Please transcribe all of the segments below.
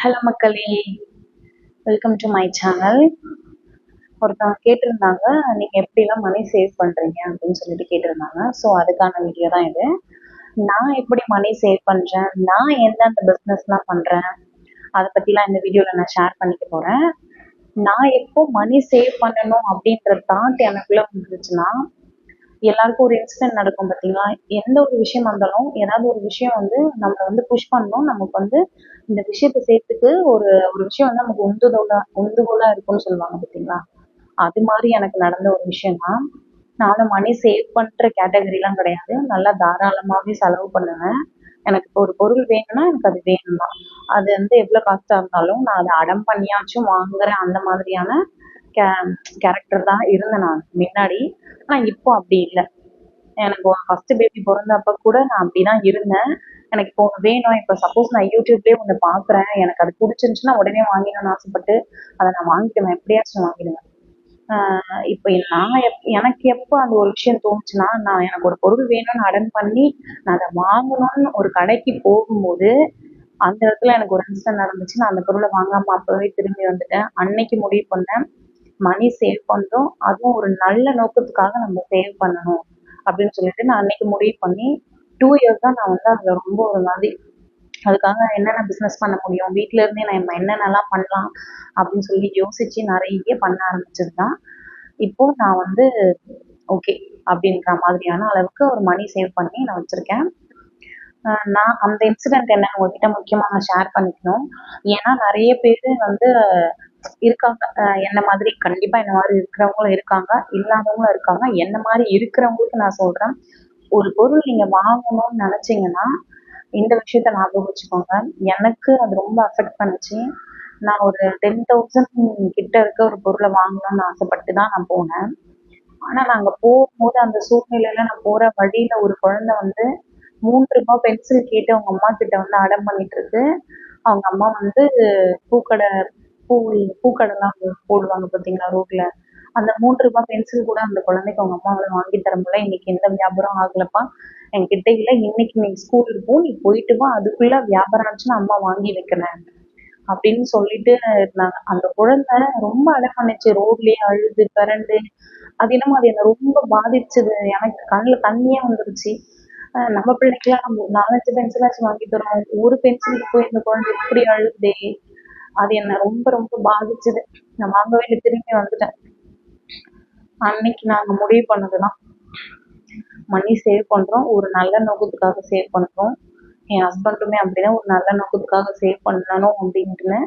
Hello மக்களே. Welcome to my channel ஒருத்தவங்க கேட்டிருந்தாங்க நீங்கள் எப்படிலாம் மணி சேவ் பண்ணுறீங்க அப்படின்னு சொல்லிட்டு கேட்டிருந்தாங்க. ஸோ அதுக்கான வீடியோ தான் இது. நான் எப்படி மணி சேவ் பண்ணுறேன் நான் எந்தெந்த பிஸ்னஸ்லாம் பண்ணுறேன் அதை பற்றிலாம் இந்த வீடியோவில் நான் ஷேர் பண்ணிக்க போகிறேன் நான் எப்போ மணி சேவ் பண்ணணும் அப்படின்ற தாட் எனக்குள்ளே வந்துருச்சுன்னா எல்லாருக்கும் ஒரு இன்சிடென்ட் நடக்கும் பார்த்தீங்களா எந்த ஒரு விஷயம் இருந்தாலும் ஏதாவது ஒரு விஷயம் வந்து நம்மளை வந்து புஷ் பண்ணணும். நமக்கு வந்து இந்த விஷயத்தை சேர்த்துக்கு ஒரு ஒரு விஷயம் வந்து நமக்கு உந்துதோலா உந்துகோலா இருக்கும்னு சொல்லுவாங்க பார்த்தீங்களா அது மாதிரி எனக்கு நடந்த ஒரு விஷயம் தான் நானும் மணி சேவ் பண்ணுற கேட்டகரிலாம் கிடையாது. நல்லா தாராளமாகவே செலவு பண்ணுவேன். எனக்கு இப்போ ஒரு பொருள் வேணும்னா எனக்கு அது வேணும் தான் அது வந்து எவ்வளோ காஸ்ட்டாக இருந்தாலும் நான் அதை அடம் பண்ணியாச்சும் வாங்குறேன் அந்த மாதிரியான கே கேரக்டர் தான் இருந்தேன் நான் முன்னாடி. ஆனால் இப்போ அப்படி இல்லை. எனக்கு ஃபர்ஸ்ட் பேபி பிறந்தப்ப கூட நான் அப்படிதான் இருந்தேன். எனக்கு இப்போ வேணும். இப்போ சப்போஸ் நான் யூடியூப்லேயே ஒன்று பார்க்குறேன். எனக்கு அது பிடிச்சிருந்துச்சுன்னா உடனே வாங்கிடணும்னு ஆசைப்பட்டு அதை நான் வாங்கிடுவேன் எப்படியாச்சும் வாங்கிடுவேன். ஆஹ் இப்போ நான் எப் எனக்கு எப்போ அந்த ஒரு விஷயம் தோணுச்சுன்னா நான் எனக்கு ஒரு பொருள் வேணும்னு அடன் பண்ணி நான் அதை வாங்கணும்னு ஒரு கடைக்கு போகும்போது அந்த இடத்துல எனக்கு ஒரு இன்சிடென்ட் நடந்துச்சு. நான் அந்த பொருளை வாங்காம அப்பவே திரும்பி வந்துட்டேன். அன்னைக்கு முடிவு பண்ணேன். மணி சேவ் பண்றோம். அதுவும் ஒரு நல்ல நோக்கத்துக்காக நம்ம சேவ் பண்ணணும் அப்படின்னு சொல்லிட்டு நான் அன்னைக்கு முடிவு பண்ணி டூ இயர்ஸ் தான் நான் வந்து அதுல ரொம்ப ஒரு மாதிரி அதுக்காக என்னென்ன பிஸ்னஸ் பண்ண முடியும்? வீட்ல இருந்தே நம்ம என்னென்னலாம் பண்ணலாம்? அப்படின்னு சொல்லி யோசிச்சு நிறைய பண்ண ஆரம்பிச்சது தான் இப்போ நான் வந்து ஓகே அப்படின்ற மாதிரியான அளவுக்கு ஒரு மணி சேவ் பண்ணி நான் வச்சிருக்கேன். நான் அந்த இன்சிடென்ட் என்ன உங்ககிட்ட முக்கியமா நான் ஷேர் பண்ணிக்கணும். ஏன்னா நிறைய பேர் வந்து இருக்காங்க என்ன மாதிரி? கண்டிப்பா என்ன மாதிரி இருக்கிறவங்களும் இருக்காங்க. இல்லாதவங்களும் இருக்காங்க. என்ன மாதிரி இருக்கிறவங்களுக்கு நான் சொல்றேன். ஒரு பொருள் நீங்க வாங்கணும்னு நினைச்சீங்கன்னா இந்த விஷயத்த ஞாபகம் வச்சுக்கோங்க. எனக்கு அது ரொம்ப அஃபெக்ட் பண்ணுச்சு. நான் ஒரு டென் தௌசண்ட் கிட்ட இருக்க ஒரு பொருளை வாங்கணும்னு ஆசைப்பட்டு தான் நான் போனேன். ஆனா நாங்க போகும்போது அந்த சூழ்நிலையில நான் போற வழியில ஒரு குழந்தை வந்து மூன்று ரூபாய் பென்சில் கேட்டு அவங்க அம்மா கிட்ட வந்து அடம் பண்ணிட்டு இருக்கு. அவங்க அம்மா வந்து பூக்கடை பூ பூக்கடைலாம் போடுவாங்க பார்த்தீங்களா ரோட்ல. அந்த மூன்று ரூபாய் பென்சில் கூட அந்த குழந்தைக்கு அவங்க அம்மா வந்து வாங்கி தர முடியல இன்னைக்கு எந்த வியாபாரம் ஆகலப்பா. என்கிட்ட இல்லை இன்னைக்கு நீ ஸ்கூல் இருக்கும் நீ போயிட்டு வா அதுக்குள்ள வியாபாரம் ஆச்சுன்னா அம்மா வாங்கி வைக்கிறேன் அப்படின்னு சொல்லிட்டு இருந்தாங்க. அந்த குழந்தை ரொம்ப அடம் பண்ணுச்சு. ரோட்லயே அழுது பிறண்டு அது என்னமோ அது என்ன ரொம்ப பாதிச்சது. எனக்கு கண்ணுல தண்ணியே வந்துருச்சு. நம்ம பிள்ளைக்கெல்லாம் நம்ம நாலஞ்சு பென்சிலாச்சும் வாங்கி தரோம். ஒரு பென்சிலுக்கு போய் இந்த குழந்தை இப்படி அழுதே அது என்ன ரொம்ப ரொம்ப பாதிச்சது. நான் வாங்கவே இல்லை திரும்பி வந்துட்டேன். அன்னைக்கு நாங்க முடிவு பண்ணதுதான். மணி சேவ் பண்றோம். ஒரு நல்ல நோக்கத்துக்காக சேவ் பண்றோம். என் ஹஸ்பண்டுமே அப்படிதான் ஒரு நல்ல நோக்கத்துக்காக சேவ் பண்ணணும் அப்படின்ட்டுன்னு.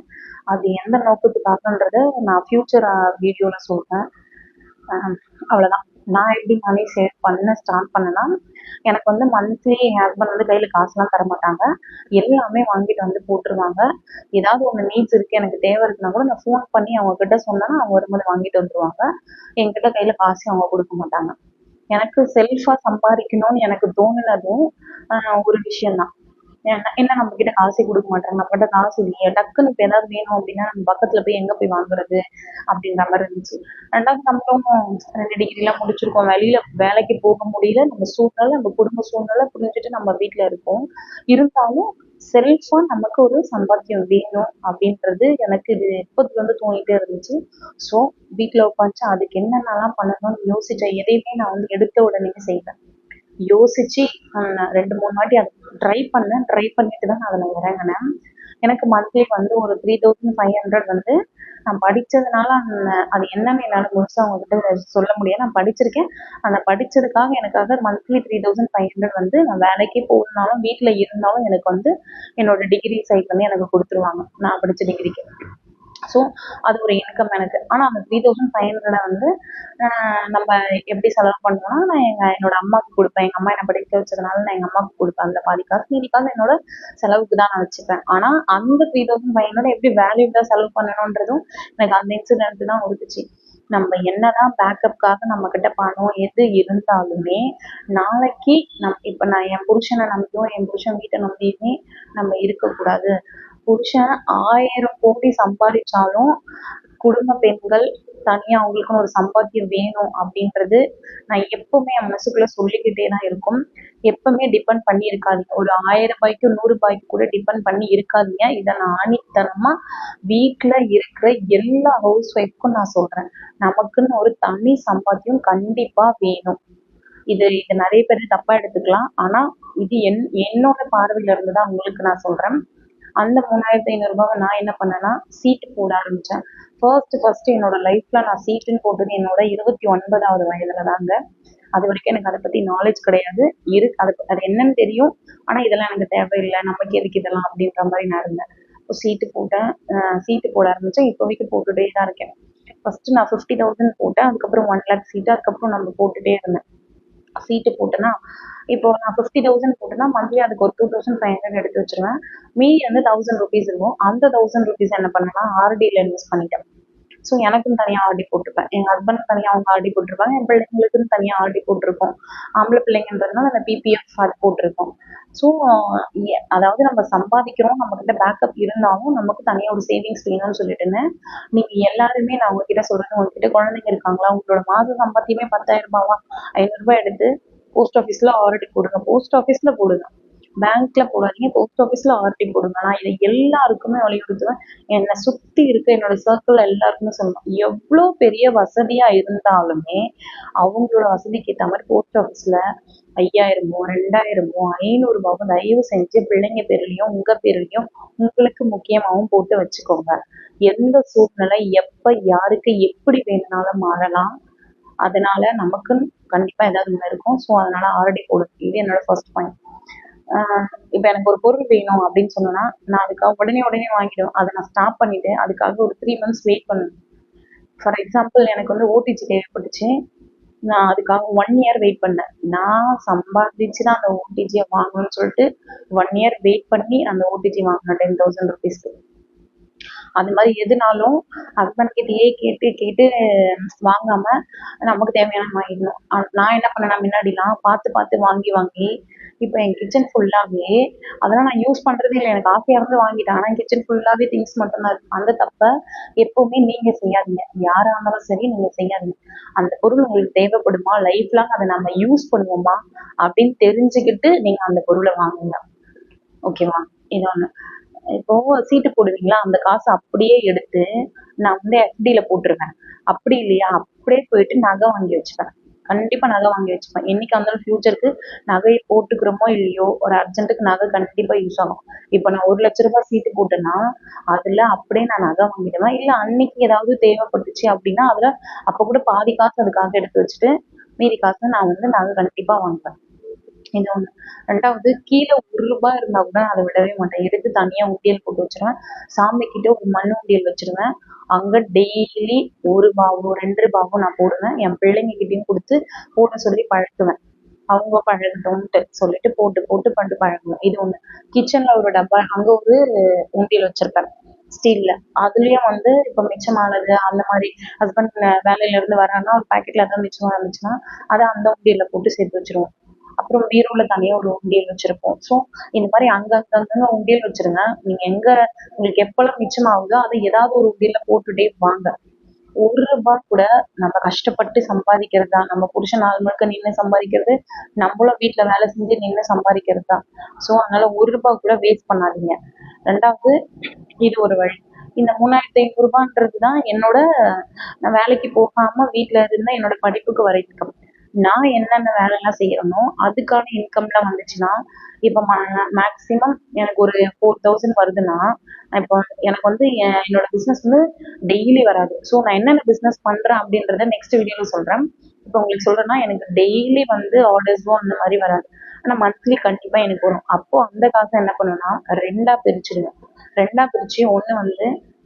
அது எந்த நோக்கத்துக்காகன்றத நான் ஃபியூச்சர் வீடியோல சொல்றேன். அவ்வளோதான் அவ்வளவுதான். நான் எப்படி மணி சேவ் பண்ண ஸ்டார்ட் பண்ணலாம் எனக்கு வந்து மந்த்லி என் ஹஸ்பண்ட் வந்து கையில காசுலாம் தர மாட்டாங்க எல்லாமே வாங்கிட்டு வந்து போட்டுருவாங்க. ஏதாவது ஒன்று நீட்ஸ் இருக்கு எனக்கு தேவை இருக்குன்னா கூட நான் ஃபோன் பண்ணி அவங்க கிட்ட சொன்னேன்னா அவங்க வரும்போது வாங்கிட்டு வந்துருவாங்க. என்கிட்ட கையில காசு அவங்க கொடுக்க மாட்டாங்க. எனக்கு செல்ஃபா சம்பாதிக்கணும்னு எனக்கு தோணுனதும் ஒரு ஒரு விஷயம்தான். என்ன நம்ம கிட்ட காசே கொடுக்க மாட்டாங்க. நம்ம கிட்ட காசு இல்லையே. டக்குன்னு இப்ப ஏதாவது வேணும் அப்படின்னா நம்ம பக்கத்துல போய் எங்க போய் வாங்குறது அப்படின்ற மாதிரி இருந்துச்சு. ரெண்டாவது நம்மளும் ரெண்டு டிகிரி எல்லாம் முடிச்சிருக்கோம். வெளியில வேலைக்கு போக முடியல. நம்ம சூழ்நிலை நம்ம குடும்ப சூழ்நிலை புரிஞ்சுட்டு நம்ம வீட்டுல இருக்கோம். இருந்தாலும் செல்ஃபா நமக்கு ஒரு சம்பாத்தியம் வேணும் அப்படின்றது எனக்கு இது எப்போதுல இருந்து தோணிட்டே இருந்துச்சு. ஸோ வீட்டுல உட்காந்து அதுக்கு என்னென்னலாம் பண்ணணும்னு யோசிச்சேன் எதையுமே நான் வந்து எடுத்த உடனே செய்வேன். யோசிச்சு நான் ரெண்டு மூணு வாட்டி அதை ட்ரை பண்ணேன். ட்ரை பண்ணிட்டு தான் நான் அதில் இறங்கினேன். எனக்கு மந்த்லி வந்து ஒரு த்ரீ தௌசண்ட் ஃபைவ் ஹண்ட்ரட் வந்து நான் படித்ததுனால அந்த அது என்னன்னு என்னால் முழுசாக அவங்ககிட்ட சொல்ல முடியாது நான் படிச்சிருக்கேன். அந்த படித்ததுக்காக எனக்காக monthly three thousand five hundred வந்து நான் வேலைக்கே போகணுனாலும் வீட்டில் இருந்தாலும் எனக்கு வந்து என்னோட டிகிரி சைட் வந்து எனக்கு கொடுத்துருவாங்க. நான் படித்த டிகிரிக்கு ஸோ அது ஒரு இன்கம் எனக்கு. ஆனால் அந்த த்ரீ தௌசண்ட் ஃபைவ் ஹண்ட்ரடை வந்து நம்ம எப்படி செலவு பண்ணுவோம்னா நான் எங்கள் என்னோட அம்மாவுக்கு கொடுப்பேன். எங்கள் அம்மா என்னை படிக்க வச்சதுனால நான் எங்கள் அம்மாவுக்கு கொடுப்பேன். அந்த பாதி காசு மீதி காசு என்னோட செலவுக்கு தான் நான் வச்சுப்பேன். ஆனால் அந்த த்ரீ தௌசண்ட் ஃபைவ் ஹண்ட்ரட் எப்படி வேல்யூபிளாக செலவு பண்ணணுன்றதும் எனக்கு அந்த இன்சிடென்ட் தான் உறுத்துச்சு. நம்ம என்னதான் பேக்கப்காக நம்ம கிட்ட பணம் எது இருந்தாலுமே நாளைக்கு நம் இப்போ நான் என் புருஷனை நம்பியும் என் புருஷன் வீட்டை நம்பியுமே நம்ம இருக்கக்கூடாது. புருஷன் ஆயிரம் கோடி சம்பாதிச்சாலும் குடும்ப பெண்கள் தனியா அவங்களுக்குன்னு ஒரு சம்பாத்தியம் வேணும் அப்படின்றது நான் எப்பவுமே என் மனசுக்குள்ள சொல்லிக்கிட்டே தான் இருக்கும். எப்பவுமே டிபெண்ட் பண்ணி இருக்காதீங்க ஒரு ஆயிரம் ரூபாய்க்கு நூறு ரூபாய்க்கு கூட டிபெண்ட் பண்ணி இருக்காதீங்க. இதை நான் ஆணித்தனமா வீட்டுல இருக்கிற எல்லா ஹவுஸ் ஒய்ஃப்க்கும் நான் சொல்றேன். நமக்குன்னு ஒரு தனி சம்பாத்தியம் கண்டிப்பா வேணும். இது இது நிறைய பேர் தப்பா எடுத்துக்கலாம். ஆனா இது என் என்னோட பார்வையில இருந்து தான் உங்களுக்கு நான் சொல்றேன். அந்த மூணாயிரத்தி ஐநூறுரூபாவை நான் என்ன பண்ணேன்னா சீட்டு போட ஆரம்பிச்சேன். ஃபர்ஸ்ட் ஃபர்ஸ்ட் என்னோட லைஃப்ல நான் சீட்டுன்னு போட்டது என்னோட இருபத்தி ஒன்பதாவது வயதுல தாங்க அது வரைக்கும் எனக்கு அதை பத்தி நாலேஜ் கிடையாது. இரு அது அது என்னன்னு தெரியும். ஆனா இதெல்லாம் எனக்கு தேவையில்லை. நமக்கு எதுக்கு இதெல்லாம் அப்படின்ற மாதிரி நான் இருந்தேன். இப்போ சீட்டு போட்டேன். சீட்டு போட ஆரம்பிச்சேன். இப்போ வரைக்கும் போட்டுட்டே தான் இருக்கேன். ஃபர்ஸ்ட் நான் ஃபிஃப்டி தௌசண்ட் போட்டேன். அதுக்கப்புறம் ஒன் லேக் சீட்டு அதுக்கப்புறம் நம்ம போட்டுட்டே இருந்தேன். சீட்டு போட்டேன்னா இப்போ நான் ஃபிஃப்டி தௌசண்ட் போட்டேன்னா மந்த்லி அதுக்கு ஒரு டூ தௌசண்ட் ஃபைவ் ஹண்ட்ரட் எடுத்து வச்சிருவேன். மீதி வந்து தௌசண்ட் ருபீஸ் இருக்கும். அந்த தௌசண்ட் ருபீஸ் என்ன பண்ணேன்னா ஆர்டியில் இன்வெஸ்ட் பண்ணிட்டேன். ஸோ எனக்குன்னு தனியாக ஆர்டி போட்டிருப்பேன். எங்கள் ஹஸ்பண்ட் தனியாக அவங்க ஆர்டி போட்டிருப்பாங்க. என் பிள்ளைங்களுக்குன்னு தனியாக ஆர்டி போட்டிருக்கோம். ஆம்பளை பிள்ளைங்கன்றதுனால அந்த பிபிஎஃப் அது போட்டிருக்கோம். ஸோ அதாவது நம்ம சம்பாதிக்கிறோம். நம்மக்கிட்ட பேக்கப் இருந்தாலும் நமக்கு தனியாக ஒரு சேவிங்ஸ் வேணும்னு சொல்லிட்டுன்னு நீங்கள் எல்லாருமே நான் உங்ககிட்ட சொல்கிறேன் உங்ககிட்ட குழந்தைங்க இருக்காங்களா? உங்களோட மாத சம்பாத்தியமே பத்தாயிரம் ரூபாவா? ஐநூறுரூபா எடுத்து போஸ்ட் ஆஃபீஸில் ஆர்டி போடுங்க. போஸ்ட் ஆஃபீஸில் போடுங்க. பேங்க்ல போடாதீங்க போஸ்ட் ஆஃபீஸ்ல ஆர்டி போடுங்க. நான் இதை எல்லாருக்குமே வலியுறுத்துவேன். என்னை சுத்தி இருக்க என்னோட சர்க்கிள் எல்லாருக்குமே சொல்லணும். எவ்வளோ பெரிய வசதியா இருந்தாலுமே அவங்களோட வசதிக்கு ஏற்ற மாதிரி போஸ்ட் ஆஃபீஸ்ல ஐயாயிரமோ ரெண்டாயிரமோ ஐநூறுபாவோ தயவு செஞ்சு பிள்ளைங்க பேர்லையும் உங்க பேர்லையும் உங்களுக்கு முக்கியமாகவும் போட்டு வச்சுக்கோங்க. எந்த சூழ்நிலை எப்ப யாருக்கு எப்படி வேணும்னாலும் மாறலாம். அதனால நமக்குன்னு கண்டிப்பா ஏதாவது ஒண்ணு இருக்கும். ஸோ அதனால ஆர்டி போடுறது இது என்னோட ஃபர்ஸ்ட் பாயிண்ட் இப்போ எனக்கு ஒரு பொருள் வேணும் அப்படின்னு சொன்னேன்னா நான் அதுக்காக உடனே உடனே வாங்கிடுவேன். அதை நான் ஸ்டாப் பண்ணிட்டு அதுக்காக ஒரு த்ரீ மந்த்ஸ் வெயிட் பண்ணேன் ஃபார் எக்ஸாம்பிள் எனக்கு வந்து ஓடிஜி தேவைப்பட்டுச்சு. நான் அதுக்காக ஒன் இயர் வெயிட் பண்ணேன். நான் சம்பாதிச்சு தான் அந்த ஓடிஜியை வாங்கணும்னு சொல்லிட்டு ஒன் இயர் வெயிட் பண்ணி அந்த ஓடிஜி வாங்கினேன் டென் தௌசண்ட் ருபீஸ்க்கு அது மாதிரி எதுனாலும் ஹஸ்பண்ட் கிட்டயே கேட்டு கேட்டு வாங்காம நமக்கு தேவையான வாங்கிடணும். நான் என்ன பண்ணேன்னா முன்னாடிலாம் பார்த்து பார்த்து வாங்கி வாங்கி இப்போ என் கிச்சன் ஃபுல்லாகவே அதெல்லாம் நான் யூஸ் பண்ணுறதே இல்லை. எனக்கு ஆசையாக இருந்து வாங்கிட்டேன். ஆனால் கிச்சன் ஃபுல்லாகவே திங்ஸ் மட்டும்தான் இருக்கும் அந்த தப்பை எப்போவுமே நீங்கள் செய்யாதீங்க. யாராக இருந்தாலும் சரி நீங்கள் செய்யாதீங்க. அந்த பொருள் உங்களுக்கு தேவைப்படுமா? லைஃப் லாங் அதை நம்ம யூஸ் பண்ணுவோமா? அப்படின்னு தெரிஞ்சுக்கிட்டு நீங்கள் அந்த பொருளை வாங்குங்க. ஓகேவா இது ஒன்று இப்போ சீட்டு போடுவீங்களா? அந்த காசை அப்படியே எடுத்து நான் வந்து எஃப்டியில் போட்டுருவேன். அப்படி இல்லையா? அப்படியே போயிட்டு நகை வாங்கி வச்சுப்பேன். கண்டிப்பா நகை வாங்கி வச்சுப்பேன். என்னைக்கு இருந்தாலும் ஃபியூச்சருக்கு நகையை போட்டுக்கிறோமோ இல்லையோ ஒரு அர்ஜென்ட்டுக்கு நகை கண்டிப்பா யூஸ் ஆகும். இப்போ நான் ஒரு லட்ச ரூபாய் சீட்டு போட்டேன்னா அதுல அப்படியே நான் நகை வாங்கிடுவேன். இல்ல அன்னைக்கு ஏதாவது தேவைப்பட்டுச்சு அப்படின்னா அதுல அப்ப கூட பாதி காசு அதுக்காக எடுத்து வச்சுட்டு மீதி காசு நான் வந்து நகை கண்டிப்பா வாங்குவேன். இது ஒன்று ரெண்டாவது கீழே ஒரு ரூபாய் இருந்தா கூட அதை விடவே மாட்டேன். எடுத்து தனியா உண்டியல் போட்டு வச்சிருவேன். சாமி கிட்ட ஒரு மண் உண்டியல் வச்சிருவேன். அங்க டெய்லி ஒரு ரூபாவோ ரெண்டு ரூபாவோ நான் போடுவேன். என் பிள்ளைங்க கிட்டயும் கொடுத்து போட சொல்லி பழக்குவேன் அவங்க பழகட்டும்ட்டு சொல்லிட்டு போட்டு போட்டு பண்ணிட்டு பழகுவேன். இது ஒண்ணு. கிச்சன்ல ஒரு டப்பா அங்க ஒரு உண்டியல் வச்சிருப்பேன். ஸ்டீல்ல அதுலயும் வந்து இப்ப மிச்சமானது அந்த மாதிரி ஹஸ்பண்ட் வேலையில இருந்து வரான்னா ஒரு பாக்கெட்ல ஏதாவது மிச்சமா இருந்துச்சுன்னா அதை அந்த உண்டியல்ல போட்டு சேர்த்து வச்சிருவோம். அப்புறம் பீரோல தனியா ஒரு உண்டியல் வச்சிருப்போம். ஸோ இந்த மாதிரி அங்க அங்கங்க உண்டியல் வச்சிருங்க. நீங்க எங்க உங்களுக்கு எப்பெல்லாம் மிச்சமாகுதோ அதை ஏதாவது ஒரு உண்டியல்ல போட்டுட்டே வாங்க. ஒரு ரூபாய் கூட நம்ம கஷ்டப்பட்டு சம்பாதிக்கிறது தான் நம்ம புருஷன் நாள் முழுக்க நின்று சம்பாதிக்கிறது நம்மளும் வீட்டுல வேலை செஞ்சு நின்று சம்பாதிக்கிறது. தான் ஸோ அதனால ஒரு ரூபாய் கூட வேஸ்ட் பண்ணாதீங்க. ரெண்டாவது இது ஒரு வழி. இந்த மூணாயிரத்தி ஐநூறுரூபான்றது தான் என்னோட நான் வேலைக்கு போகாம வீட்டுல இருந்தா என்னோட படிப்புக்கு வரைக்கும். நான் என்னென்ன வேலைலாம் செய்யறேனோ அதுக்கான இன்கம்லாம் வந்துச்சுன்னா இப்போ மேக்ஸிமம் எனக்கு ஒரு ஃபோர் தௌசண்ட் வருதுன்னா இப்போ எனக்கு வந்து என்னோட பிஸ்னஸ் வந்து டெய்லி வராது. ஸோ நான் என்னென்ன பிஸ்னஸ் பண்ணுறேன் அப்படின்றத நெக்ஸ்ட் வீடியோவில் சொல்கிறேன் இப்போ உங்களுக்கு சொல்கிறேன்னா எனக்கு டெய்லி வந்து ஆர்டர்ஸும் அந்த மாதிரி வராது. ஆனால் மந்த்லி கண்டிப்பாக எனக்கு வரும். அப்போது அந்த காசை என்ன பண்ணுவேன்னா ரெண்டாக பிரிச்சிடுவேன் ரெண்டாக பிரித்து ஒன்று வந்து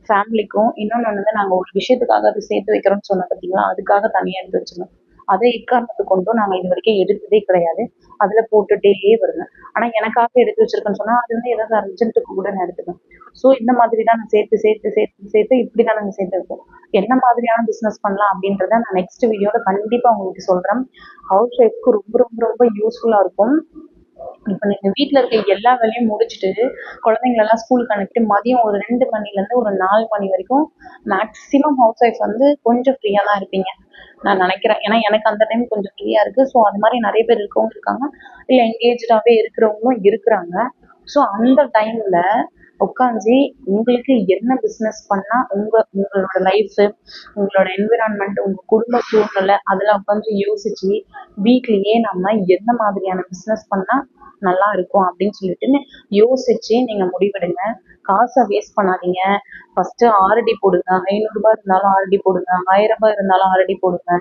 ஃபேமிலிக்கும் இன்னொன்று வந்து நாங்கள் ஒரு விஷயத்துக்காக அது சேர்த்து வைக்கிறோம்னு சொன்னோம் பார்த்தீங்களா அதுக்காக தனியாக எடுத்து வச்சிருந்தோம் அதை இக்காரணத்தை கொண்டும் நாங்கள் இது வரைக்கும் எடுத்ததே கிடையாது. அதில் போட்டுட்டே வருங்க. ஆனால் எனக்காக எடுத்து வச்சிருக்கேன்னு சொன்னால் அது வந்து ஏதாவது அர்ஜென்ட்டுக்கு கூட நான் எடுத்துப்பேன். ஸோ இந்த மாதிரி தான் நான் சேர்த்து சேர்த்து சேர்த்து சேர்த்து இப்படி தான் நாங்கள் சேர்த்து இருக்கோம் என்ன மாதிரியான பிஸ்னஸ் பண்ணலாம் அப்படின்றத நான் நெக்ஸ்ட் வீடியோவில் கண்டிப்பாக உங்களுக்கு சொல்கிறேன் ஹவுஸ் ஒய்ஃப்க்கு ரொம்ப ரொம்ப ரொம்ப யூஸ்ஃபுல்லாக இருக்கும். இப்போ நீங்கள் வீட்டில் இருக்க எல்லா வேலையும் முடிச்சுட்டு குழந்தைங்களெல்லாம் ஸ்கூலுக்கு அனுப்பிட்டு மதியம் ஒரு ரெண்டு மணிலேருந்து ஒரு நாலு மணி வரைக்கும் மேக்ஸிமம் ஹவுஸ் ஒய்ஃப் வந்து கொஞ்சம் ஃப்ரீயாக தான் இருப்பீங்க. நான் நினைக்கிறேன். ஏன்னா எனக்கு அந்த டைம் கொஞ்சம் ஃப்ரீயாக இருக்குது ஸோ அது மாதிரி நிறைய பேர் இருக்கவங்க இருக்காங்க. இல்லை என்கேஜாகவே இருக்கிறவங்களும் இருக்கிறாங்க. ஸோ அந்த டைமில் உட்காந்து உங்களுக்கு என்ன பிஸ்னஸ் பண்ணால் உங்கள் உங்களோட லைஃபு உங்களோட என்விரான்மெண்ட் உங்கள் குடும்ப சூழ்நிலை அதெல்லாம் உட்காந்து யோசிச்சு வீட்லேயே நம்ம என்ன மாதிரியான பிஸ்னஸ் பண்ணால் நல்லா இருக்கும் அப்படின்னு சொல்லிட்டு யோசிச்சு நீங்கள் முடிவெடுங்க. காசை வேஸ்ட் பண்ணாதீங்க. ஃபஸ்ட்டு ஆர்டி போடுங்க. ஐநூறுரூபா இருந்தாலும் ஆர்டி போடுங்க. ஆயிரம் ரூபாய் இருந்தாலும் ஆர்டி போடுங்க.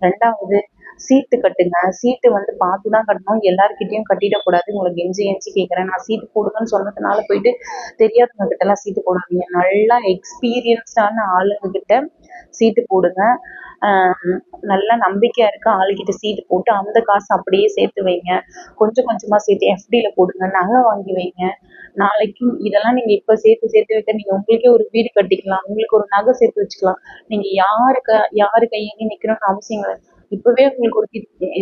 ரெண்டாவது சீட்டு கட்டுங்க. சீட்டு வந்து பார்த்து தான் கட்டணும். எல்லாருக்கிட்டையும் கட்டிடக்கூடாது. உங்களை கெஞ்சி கெஞ்சி கேட்குறேன். நான் சீட்டு போடுங்கன்னு சொன்னதுனால போயிட்டு தெரியாதவங்க கிட்டலாம் சீட்டு போடாதீங்க. நல்லா எக்ஸ்பீரியன்ஸ்டான ஆளுங்க கிட்ட சீட்டு போடுங்க. நல்லா நம்பிக்கையா இருக்க ஆளுகிட்ட சீட்டு போட்டு அந்த காசு அப்படியே சேர்த்து வைங்க. கொஞ்சம் கொஞ்சமா சேர்த்து எஃப்டியில போடுங்க. நகை வாங்கி வைங்க. நாளைக்கு இதெல்லாம் நீங்க இப்ப சேர்த்து சேர்த்து வைக்க நீங்க உங்களுக்கே ஒரு வீடு கட்டிக்கலாம். உங்களுக்கு ஒரு நகை சேர்த்து வச்சுக்கலாம். நீங்க யாருக்கு யாரு கையேந்தி நிக்கணும்னு அவசியம் இல்லை இப்பவே உங்களுக்கு ஒரு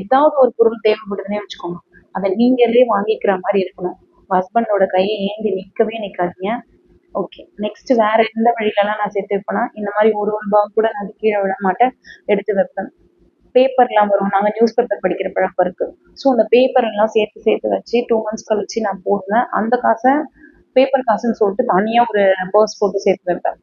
ஏதாவது ஒரு பொருள் தேவைப்படுதுன்னே வச்சுக்கோங்க. அதை நீங்களே வாங்கிக்கிற மாதிரி இருக்கணும். ஹஸ்பண்டோட கையை ஏந்தி நிற்கவே நிற்காதீங்க ஓகே நெக்ஸ்ட் வேற எந்த வழியிலலாம் நான் சேர்த்து வைப்பேன்னா இந்த மாதிரி ஒரு ஒரு ரூபா கூட நான் கீழே விட மாட்டேன். எடுத்து வைப்பேன். பேப்பர்லாம் வரும். நாங்கள் நியூஸ் பேப்பர் படிக்கிற பழக்கம் இருக்கு. ஸோ அந்த பேப்பர் எல்லாம் சேர்த்து சேர்த்து வச்சு டூ மந்த்ஸ் கழிச்சு நான் போடுவேன். அந்த காசை பேப்பர் காசுன்னு சொல்லிட்டு தனியாக ஒரு பர்ஸ் போட்டு சேர்த்து வைப்பேன்.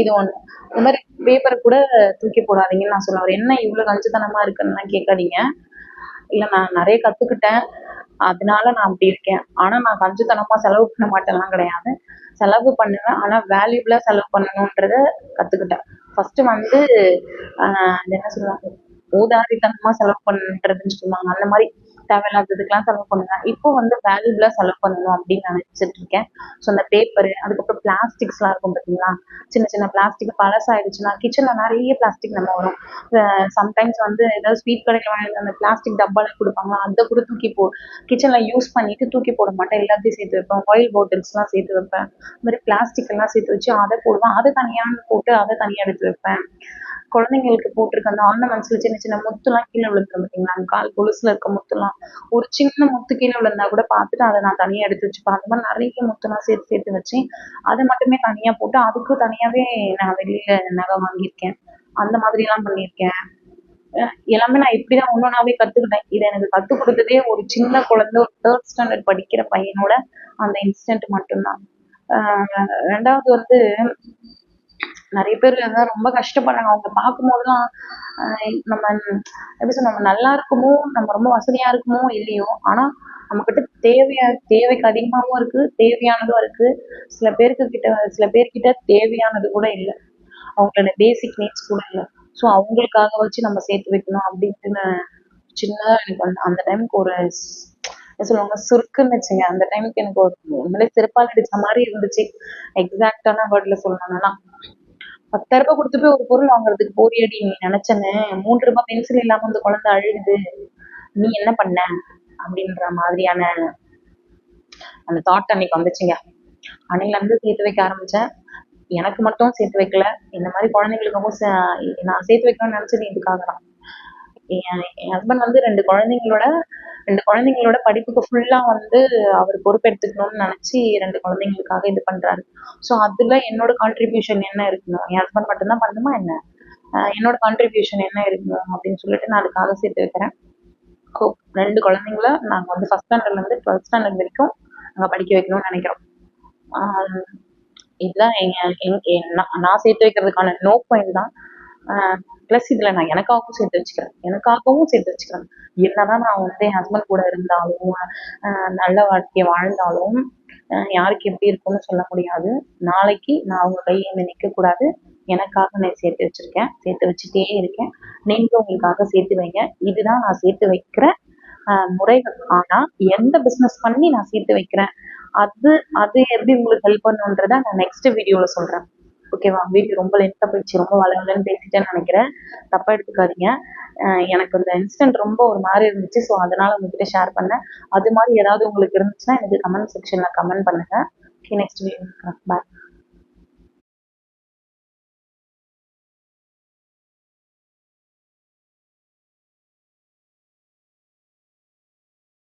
இது ஒன்று இந்த மாதிரி பேப்பரை கூட தூக்கி போடாதீங்கன்னு நான் சொல்ல வரேன். என்ன இவ்வளோ கஞ்சத்தனமா இருக்குன்னு கேட்காதீங்க. இல்லை நான் நிறைய கற்றுக்கிட்டேன் அதனால நான் அப்படி இருக்கேன். ஆனால் நான் கஞ்சத்தனமா செலவு பண்ண மாட்டேன்லாம் கிடையாது. செலவு பண்ணுவேன். ஆனால் வேல்யூபிளாக செலவு பண்ணணுன்றத கற்றுக்கிட்டேன் ஃபர்ஸ்ட் வந்து என்ன சொல்லுவாங்க? ஊதாரித்தனமாக செலவு பண்ணுறதுன்னு சொல்லுவாங்க. அந்த மாதிரி தேவையில்லாததுக்கெல்லாம் செலவு பண்ணுவேன் இப்போ வந்து வேல்யூபிளா செலவு பண்ணணும் அப்படின்னு நினைச்சிட்டு இருக்கேன். ஸோ அந்த பேப்பர் அதுக்கப்புறம் பிளாஸ்டிக்ஸ்லாம் இருக்கும் பார்த்தீங்களா சின்ன சின்ன பிளாஸ்டிக் பழசாயிடுச்சுன்னா கிச்சன்ல நிறைய பிளாஸ்டிக் நம்ம வரும். சம்டைம்ஸ் வந்து ஏதாவது ஸ்வீட் கடையில் வாங்கி அந்த பிளாஸ்டிக் டப்பால கொடுப்பாங்க அதை கூட தூக்கி போ கிச்சன்ல யூஸ் பண்ணிட்டு தூக்கி போட மாட்டேன். எல்லாத்தையும் சேர்த்து வைப்பேன். ஆயில் பாட்டில்ஸ்லாம் சேர்த்து வைப்பேன். இந்த மாதிரி பிளாஸ்டிக் எல்லாம் சேர்த்து வச்சு அதை போடுவேன். அதை தனியான்னு போட்டு அதை தனியா எடுத்து வைப்பேன். குழந்தைங்களுக்கு போட்டிருக்க அந்த ஆர்னமெண்ட்ஸ்ல சின்ன சின்ன முத்துலாம் கீழே விழுக்க பார்த்தீங்களா அந்த கால் கொலுசுல இருக்க முத்துலாம். ஒரு சின்ன முத்து கீழே விழுந்தா கூட பார்த்துட்டு அதை நான் தனியா எடுத்து வச்சுப்பேன். அந்த மாதிரி நிறைய முத்துலாம் சேர்த்து சேர்த்து வச்சு அதை மட்டுமே தனியா போட்டு அதுக்கு தனியாவே நான் வெளியில நகை வாங்கியிருக்கேன். அந்த மாதிரி எல்லாம் பண்ணியிருக்கேன் எல்லாமே நான் இப்படிதான் ஒன்னொன்னாவே கத்துக்கிட்டேன். இதை எனக்கு கத்துக் கொடுத்ததே ஒரு சின்ன குழந்தை ஒரு தேர்ட் ஸ்டாண்டர்ட் படிக்கிற பையனோட அந்த இன்சிடென்ட் மட்டும்தான். ரெண்டாவது வந்து நிறைய பேர் அதான் ரொம்ப கஷ்டப்படுறாங்க. அவங்க பார்க்கும்போதுலாம் நம்ம எப்படி சொல்ல நம்ம நல்லா இருக்குமோ நம்ம ரொம்ப வசதியா இருக்குமோ இல்லையோ ஆனா நம்மக்கிட்ட தேவையா தேவைக்கு அதிகமாகவும் இருக்கு தேவையானதும் இருக்கு. சில பேருக்கு கிட்ட சில பேர்கிட்ட தேவையானது கூட இல்லை. அவங்களோட பேசிக் நீட்ஸ் கூட இல்லை. ஸோ அவங்களுக்காக வச்சு நம்ம சேர்த்து வைக்கணும் அப்படின்ட்டு சின்னதாக எனக்கு வந்து அந்த டைமுக்கு ஒரு என்ன சொல்லுவாங்க சுருக்குன்னு வச்சுங்க. அந்த டைமுக்கு எனக்கு ஒரு உண்மையிலே செருப்பால் அடிச்ச மாதிரி இருந்துச்சு. எக்ஸாக்டான வேர்டில் சொல்லணும்னா பத்தாயிரம் ரூபாய் கொடுத்து போய் ஒரு பொருள் வாங்குறதுக்கு போறியடி நீ நினைச்சேன்னு மூன்று ரூபாய் பென்சில் இல்லாம அந்த குழந்தை அழுகுது. நீ என்ன பண்ண? அப்படின்ற மாதிரியான அந்த தாட் அன்னைக்கு வந்துச்சுங்க. அன்னையில இருந்து சேர்த்து வைக்க ஆரம்பிச்சேன். எனக்கு மட்டும் சேர்த்து வைக்கல. இந்த மாதிரி குழந்தைங்களுக்கும் சே- நான் சேர்த்து வைக்கணும்னு நினைச்சது இதுக்காக தான் என் என் ஹஸ்பண்ட் வந்து ரெண்டு குழந்தைங்களோட ரெண்டு குழந்தைங்களோட படிப்புக்கு ஃபுல்லா வந்து அவர் பொறுப்பெடுத்துக்கணும்னு நினைச்சு ரெண்டு குழந்தைங்களுக்காக இது பண்றாரு. ஸோ அதுல என்னோட கான்ட்ரிபியூஷன் என்ன இருக்கணும்? என் ஹஸ்பண்ட் மட்டும்தான் பண்ணுமா என்ன? என்னோட கான்ட்ரிபியூஷன் என்ன இருக்கணும் அப்படின்னு சொல்லிட்டு நான் அதுக்காக சேர்த்து வைக்கிறேன். ரெண்டு குழந்தைங்கள நாங்க வந்து ஃபர்ஸ்ட் ஸ்டாண்டர்ட்ல இருந்து டுவெல்த் ஸ்டாண்டர்ட் வரைக்கும் நாங்க படிக்க வைக்கணும்னு நினைக்கிறோம். இதுதான் என் நான் நான் சேர்த்து வைக்கிறதுக்கான நோக்கம் இதுதான் ப்ளஸ் இதுல நான் எனக்காகவும் சேர்த்து வச்சுக்கிறேன். எனக்காகவும் சேர்த்து வச்சுக்கிறேன். என்னதான் நான் வந்து என் ஹஸ்பண்ட் கூட இருந்தாலும் நல்ல வாழ்க்கையை வாழ்ந்தாலும் யாருக்கு எப்படி இருக்கும்னு சொல்ல முடியாது. நாளைக்கு நான் அவங்க கையை நிற்கக்கூடாது எனக்காக நான் சேர்த்து வச்சிருக்கேன். சேர்த்து வச்சுட்டே இருக்கேன். நீங்களும் உங்களுக்காக சேர்த்து வைங்க. இதுதான் நான் சேர்த்து வைக்கிற முறைகள். ஆனா எந்த பிசினஸ் பண்ணி நான் சேர்த்து வைக்கிறேன்? அது அது எப்படி உங்களுக்கு ஹெல்ப் பண்ணுன்றத நான் நெக்ஸ்ட் வீடியோல சொல்றேன். ஓகேவா வீடியோ ரொம்ப லென்த்தா போயிடுச்சு. ரொம்ப வளவலன்னு பேசிட்டேன்னு நினைக்கிறேன். தப்பா எடுத்துக்காதீங்க. எனக்கு இந்த இன்சிடென்ட் ரொம்ப ஒரு மாதிரி இருந்துச்சு. ஸோ அதனால உங்ககிட்ட ஷேர் பண்ணேன். அது மாதிரி ஏதாவது உங்களுக்கு இருந்துச்சுன்னா எனக்கு கமெண்ட் செக்ஷன்ல கமெண்ட் பண்ணுங்க. ஓகே நெக்ஸ்ட் வீடியோ பாய்